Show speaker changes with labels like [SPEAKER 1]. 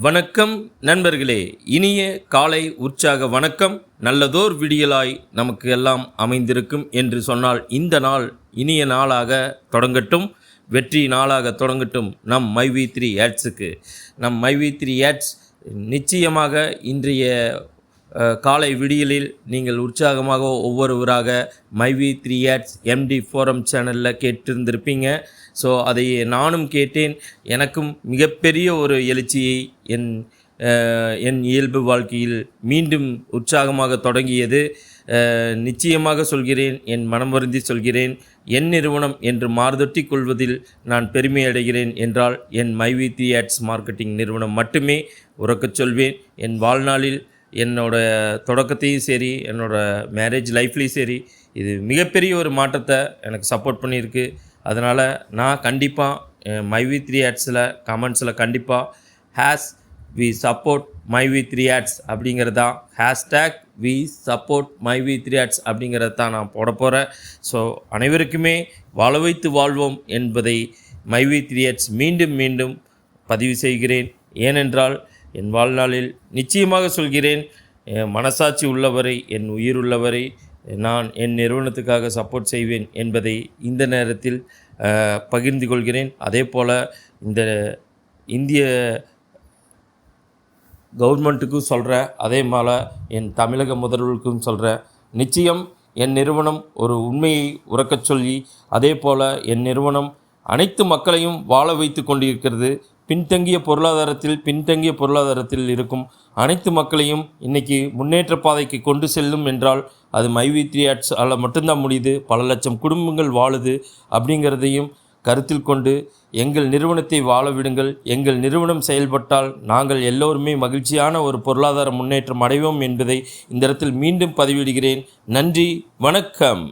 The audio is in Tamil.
[SPEAKER 1] வணக்கம் நண்பர்களே. இனிய காலை உற்சாக வணக்கம். நல்லதோர் விடியலாய் நமக்கு எல்லாம் அமைந்திருக்கும் என்று சொன்னால் இந்த நாள் இனிய நாளாக தொடங்கட்டும். வெற்றி நாளாக தொடங்கட்டும் நம் மைவி த்ரீ ஏட்ஸுக்கு. நம் மைவி த்ரீ ஏட்ஸ் நிச்சயமாக இன்றைய காலை விடியலில் நீங்கள் உற்சாகமாக ஒவ்வொருவராக மைவி த்ரீ ஆட்ஸ் எம்டி ஃபோரம் சேனலில் கேட்டிருந்திருப்பீங்க. ஸோ அதை நானும் கேட்டேன். எனக்கும் மிகப்பெரிய ஒரு எழுச்சியை என் என் இயல்பு வாழ்க்கையில் மீண்டும் உற்சாகமாக தொடங்கியது. நிச்சயமாக சொல்கிறேன் என் மனம் வருந்தி சொல்கிறேன் என் நிறுவனம் என்று மாறுதொட்டி கொள்வதில் நான் பெருமை அடைகிறேன் என்றால் என் மைவி த்ரீ ஆட்ஸ் மார்க்கெட்டிங் நிறுவனம் மட்டுமே உறக்கச் சொல்வேன். என் வாழ்நாளில் என்னோடய தொடக்கத்தையும் சரி என்னோட மேரேஜ் லைஃப்லேயும் சரி இது மிகப்பெரிய ஒரு மாற்றத்தை எனக்கு சப்போர்ட் பண்ணியிருக்கு. அதனால் நான் கண்டிப்பாக மை வி த்ரீ ஆட்ஸில் கமெண்ட்ஸில் கண்டிப்பாக hash we support my V three ads அப்படிங்கிறது தான் hashtag we support my V three ads அப்படிங்கிறது தான் நான் போட போகிறேன் ஸோ அனைவருக்குமே வாழ வைத்து வாழ்வோம் என்பதை மை வி த்ரீ ஆட்ஸ் மீண்டும் மீண்டும் பதிவு செய்கிறேன். ஏனென்றால் என் வாழ்நாளில் நிச்சயமாக சொல்கிறேன் மனசாட்சி உள்ளவரை என் உயிர் உள்ளவரை நான் என் நிறுவனத்துக்காக சப்போர்ட் செய்வேன் என்பதை இந்த நேரத்தில் பகிர்ந்து கொள்கிறேன். அதே போல் இந்த இந்திய கவர்மெண்ட்டுக்கும் சொல்கிறேன் அதே போல் என் தமிழக முதல்வருக்கும் சொல்கிறேன் நிச்சயம் என் நிறுவனம் ஒரு உண்மையை உறக்கச் சொல்லி அதே போல் என் நிறுவனம் அனைத்து மக்களையும் வாழ வைத்து கொண்டிருக்கிறது. பின்தங்கிய பொருளாதாரத்தில் பின்தங்கிய பொருளாதாரத்தில் இருக்கும் அனைத்து மக்களையும் இன்னைக்கு முன்னேற்ற பாதைக்கு கொண்டு செல்லும் என்றால் அது மைவி த்ரீ ஆட்ஸ் அதில் மட்டும்தான் முடியுது. பல லட்சம் குடும்பங்கள் வாழுது அப்படிங்கிறதையும் கருத்தில் கொண்டு எங்கள் நிறுவனத்தை வாழ விடுங்கள். எங்கள் நிறுவனம் செயல்பட்டால் நாங்கள் எல்லோருமே மகிழ்ச்சியான ஒரு பொருளாதார முன்னேற்றம் அடைவோம் என்பதை இந்த இடத்தில் மீண்டும் பதிவிடுகிறேன். நன்றி வணக்கம்.